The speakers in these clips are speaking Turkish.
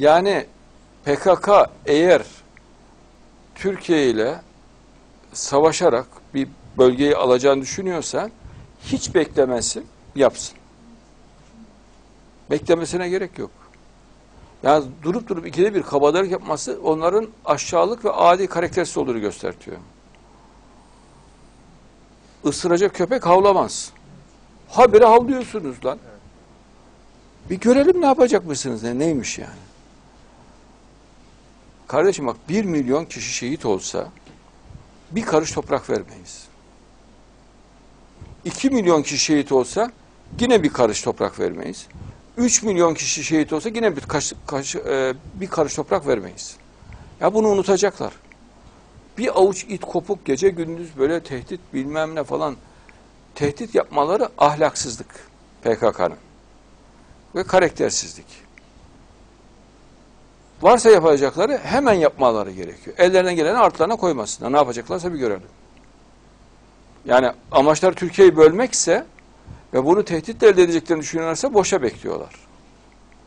Yani PKK eğer Türkiye ile savaşarak bir bölgeyi alacağını düşünüyorsa hiç beklemesin, yapsın. Beklemesine gerek yok. Yani durup durup ikide bir kabadayılık yapması onların aşağılık ve adi karaktersiz olduğunu göstertiyor. Isıracak köpek havlamaz. Habire havlıyorsunuz lan. Bir görelim ne yapacak mısınız ne neymiş yani. Kardeşim bak bir milyon kişi şehit olsa bir karış toprak vermeyiz. İki milyon kişi şehit olsa yine bir karış toprak vermeyiz. Üç milyon kişi şehit olsa yine bir, kaş, kaş, e, bir karış toprak vermeyiz. Ya bunu unutacaklar. Bir avuç it kopuk gece gündüz böyle tehdit bilmem ne falan tehdit yapmaları ahlaksızlık PKK'nın ve karaktersizlik. Varsa yapacakları hemen yapmaları gerekiyor. Ellerine geleni artlarına koymasınlar. Ne yapacaklarsa bir görelim. Yani amaçlar Türkiye'yi bölmekse ve bunu tehditle elde edeceklerini düşünüyorlarsa boşa bekliyorlar.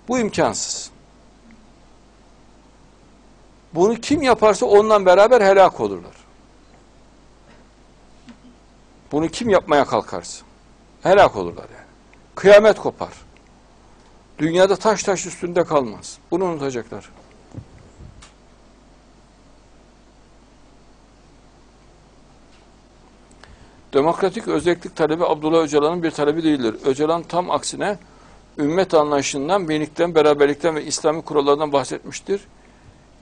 Bu imkansız. Bunu kim yaparsa ondan beraber helak olurlar. Bunu kim yapmaya kalkarsa helak olurlar yani. Kıyamet kopar. Dünyada taş taş üstünde kalmaz. Bunu unutacaklar. Demokratik özellik talebi Abdullah Öcalan'ın bir talebi değildir. Öcalan tam aksine ümmet anlayışından, birlikten, beraberlikten ve İslami kurallardan bahsetmiştir.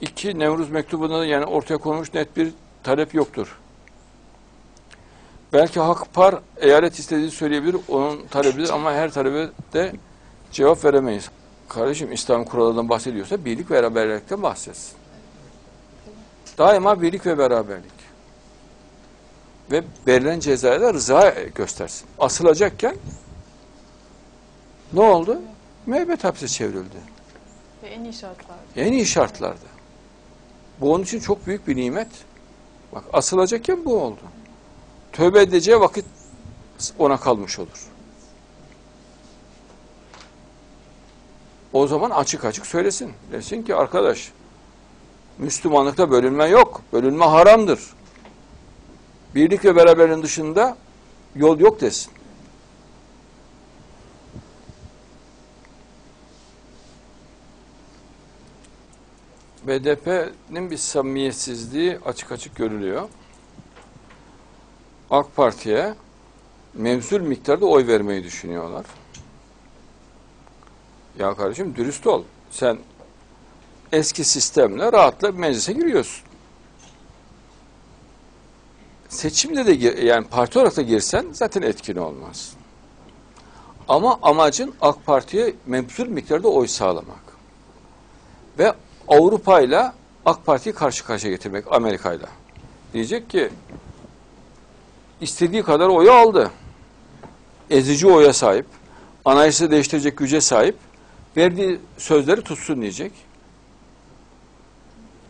İki, Nevruz mektubunda da yani ortaya konmuş net bir talep yoktur. Belki Hakpar eyalet istediğini söyleyebilir, onun talebidir ama her talebe de cevap veremeyiz. Kardeşim İslam kurallarından bahsediyorsa birlik ve beraberlikten bahsetsin. Daima birlik ve beraberlik. Ve verilen cezaya da rıza göstersin. Asılacakken ne oldu? Müebbet hapse çevrildi. Ve en iyi şartlarda. En iyi şartlarda. Bu onun için çok büyük bir nimet. Bak asılacakken bu oldu. Tövbe edeceği vakit ona kalmış olur. O zaman açık açık söylesin. Desin ki arkadaş Müslümanlıkta bölünme yok. Bölünme haramdır. Birlik ve beraberliğin dışında yol yok desin. BDP'nin bir samimiyetsizliği açık açık görülüyor. AK Parti'ye mevzul miktarda oy vermeyi düşünüyorlar. Ya kardeşim dürüst ol. Sen eski sistemle rahatla meclise giriyorsun. Seçimde de yani parti olarak da girsen zaten etkin olmaz. Ama amacın AK Parti'ye mevzul miktarda oy sağlamak. Ve Avrupa ile AK Parti'yi karşı karşıya getirmek Amerika'yla. Diyecek ki istediği kadar oyu aldı. Ezici oya sahip, anayasa değiştirecek güce sahip, verdiği sözleri tutsun diyecek.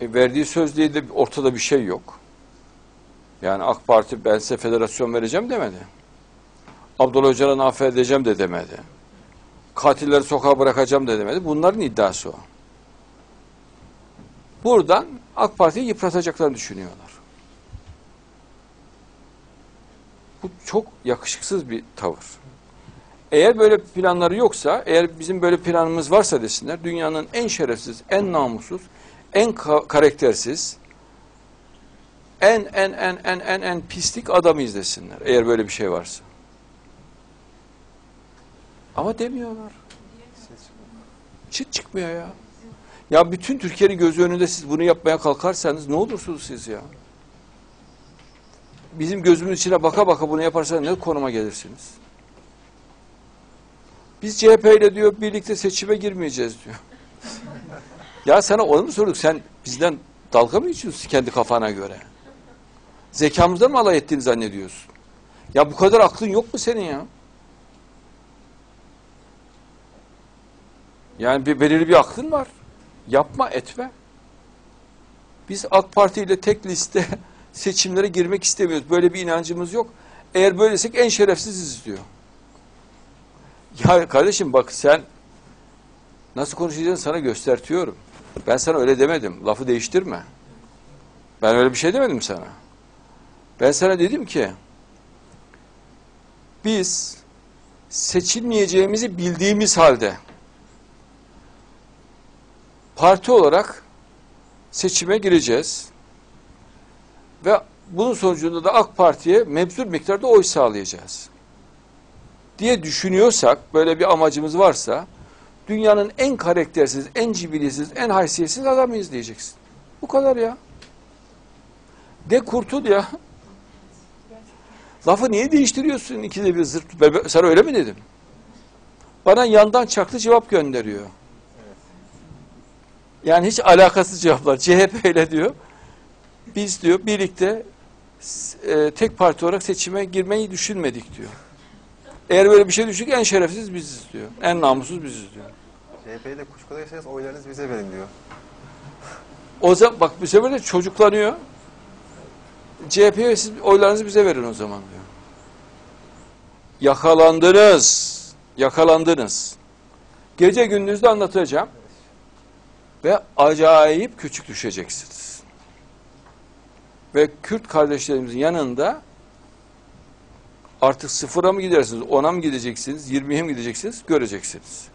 E, verdiği söz diye de ortada bir şey yok. Yani AK Parti ben size federasyon vereceğim demedi. Abdullah Öcalan'ı affedeceğim de demedi. Katilleri sokağa bırakacağım da demedi. Bunların iddiası o. Buradan AK Parti'yi yıpratacaklarını düşünüyorlar. Bu çok yakışıksız bir tavır. Eğer böyle planları yoksa, eğer bizim böyle planımız varsa desinler, dünyanın en şerefsiz, en namussuz, en ka- karaktersiz, en en en en en en pislik adamı izlesinler. Eğer böyle bir şey varsa. Ama demiyorlar. Çıt çıkmıyor ya. Ya bütün Türkiye'nin gözü önünde siz bunu yapmaya kalkarsanız ne olursunuz siz ya? Bizim gözümüz içine baka baka bunu yaparsanız ne konuma gelirsiniz? Biz CHP ile diyor birlikte seçime girmeyeceğiz diyor. ya sana onu mu sorduk? Sen bizden dalga mı geçiyorsun kendi kafana göre? Zekamızdan mı alay ettiğini zannediyorsun? Ya bu kadar aklın yok mu senin ya? Yani bir belirli bir aklın var. Yapma etme. Biz AK Parti ile tek liste seçimlere girmek istemiyoruz. Böyle bir inancımız yok. Eğer böylesek en şerefsiziz diyor. Ya kardeşim bak sen nasıl konuşacaksın sana göstertiyorum. Ben sana öyle demedim. Lafı değiştirme. Ben öyle bir şey demedim sana. Ben sana dedim ki biz seçilmeyeceğimizi bildiğimiz halde parti olarak seçime gireceğiz. Ve bunun sonucunda da AK Parti'ye mevcut miktarda oy sağlayacağız. Diye düşünüyorsak, böyle bir amacımız varsa dünyanın en karaktersiz, en cibilisiz, en haysiyetsiz adamıyız diyeceksin. Bu kadar ya. De kurtul ya. Lafı niye değiştiriyorsun ikide bir zırt? Sana öyle mi dedim? Bana yandan çaklı cevap gönderiyor. Yani hiç alakasız cevaplar. CHP ile diyor. Biz diyor birlikte e, tek parti olarak seçime girmeyi düşünmedik diyor. Eğer böyle bir şey düşündük en şerefsiz biziz diyor. En namussuz biziz diyor. CHP'yi de kuşkudaysanız oylarınızı bize verin diyor. O zaman bak bu sefer de çocuklanıyor. CHP'ye siz oylarınızı bize verin o zaman diyor. Yakalandınız. Yakalandınız. Gece gündüz de anlatacağım. Ve acayip küçük düşeceksiniz. Ve Kürt kardeşlerimizin yanında artık sıfıra mı gidersiniz, ona mı gideceksiniz, yirmiye mi gideceksiniz göreceksiniz.